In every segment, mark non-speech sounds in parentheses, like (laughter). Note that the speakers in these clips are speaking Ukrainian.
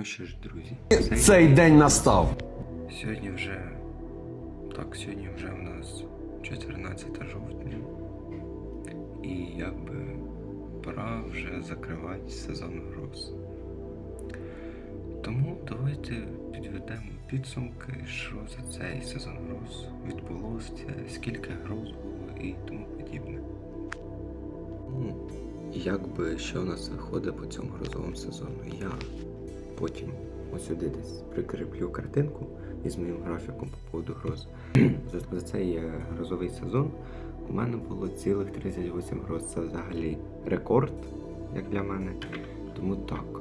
Ну що ж, друзі, Цей день настав. сьогодні вже. Так, сьогодні вже в нас 14 жовтня. І якби пора вже закривати сезон гроз. Тому давайте підведемо підсумки, що за цей сезон гроз відбулося, скільки гроз було і тому подібне. Ну, якби що у нас виходить по цьому грозовому сезону, я потім ось сюди десь прикріплю картинку із моїм графіком по поводу гроз. (clears throat) За- цей е, грозовий сезон у мене було цілих 38 гроз. Це взагалі рекорд, як для мене. Тому так.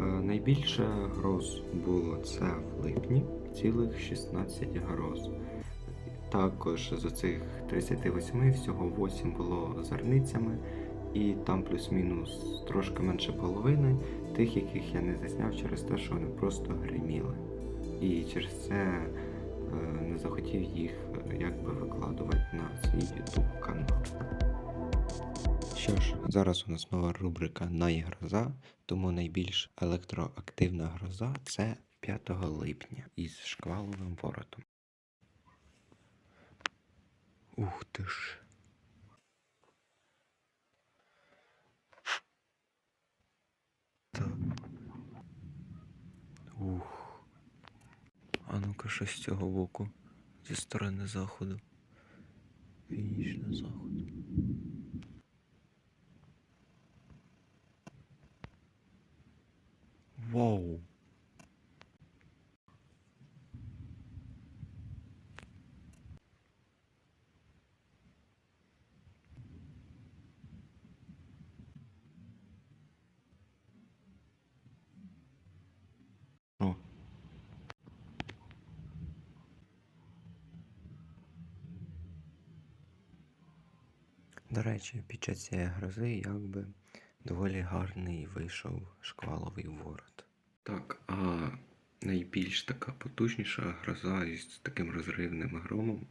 Е, Найбільше гроз було це в липні, цілих 16 гроз. Також з цих 38 всього 8 було зерницями, і там плюс-мінус трошки менше половини тих, яких я не засняв через те, що вони просто гриміли. І через це е, не захотів їх е, якби викладувати на свій YouTube канал. Що ж, зараз у нас нова рубрика Найгроза, тому найбільш електроактивна гроза це 5 липня із шкваловим воротом. Ух ти ж. Так. Ух. А ну-ка що з цього боку. Зі сторони заходу. Північно заходу. Вау. О. До речі, під час цієї грози якби доволі гарний вийшов шкваловий ворот. Так, а найбільш така потужніша гроза із таким розривним громом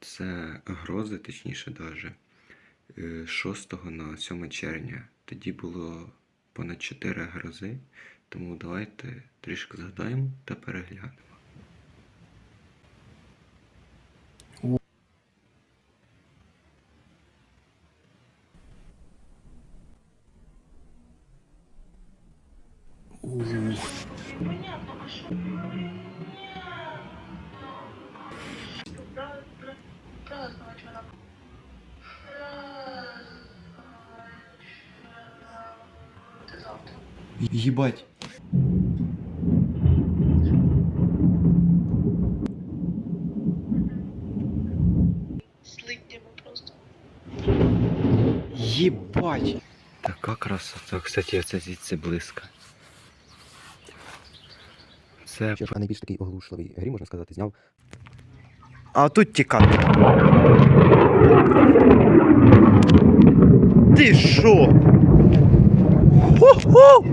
це грози, точніше, даже е, 6 на 7 червня. Тоді було понад 4 грози, тому давайте трішки згадаємо та переглянемо. Просто. Єбать! Така красота, кстати, це звідси близько. Це Що ж, а найбільш такий оглушливий грім, можна сказати, зняв. А тут тікати. Ти що? Ху-ху!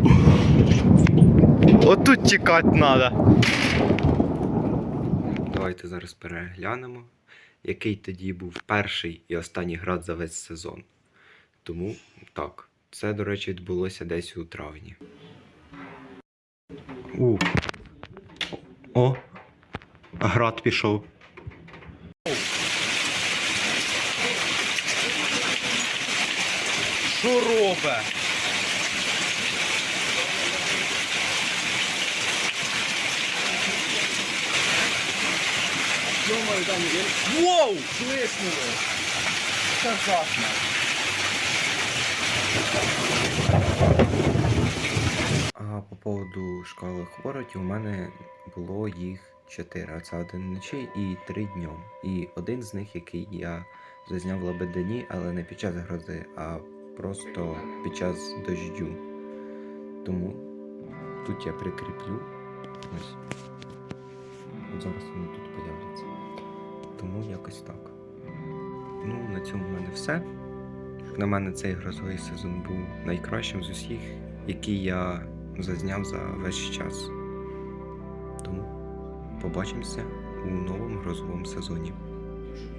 Отут тікати треба. Давайте зараз переглянемо, який тоді був перший і останній град за весь сезон. Тому так, це, до речі, відбулося десь у травні. О! Град пішов. Що робе? Воу! Слиснули! Це жахне. А по поводу шкали воротів у мене було їх чотири. А це один вночі і три днем. І один з них, який я зазняв в Лебедині, але не під час грози, а просто під час дождю. Тому тут я прикріплю. Ось. От зараз вони тут появляться. Тому якось так. Ну, на цьому в мене все. На мене цей грозовий сезон був найкращим з усіх, які я зазняв за весь час. Побачимося у новому грозовому сезоні.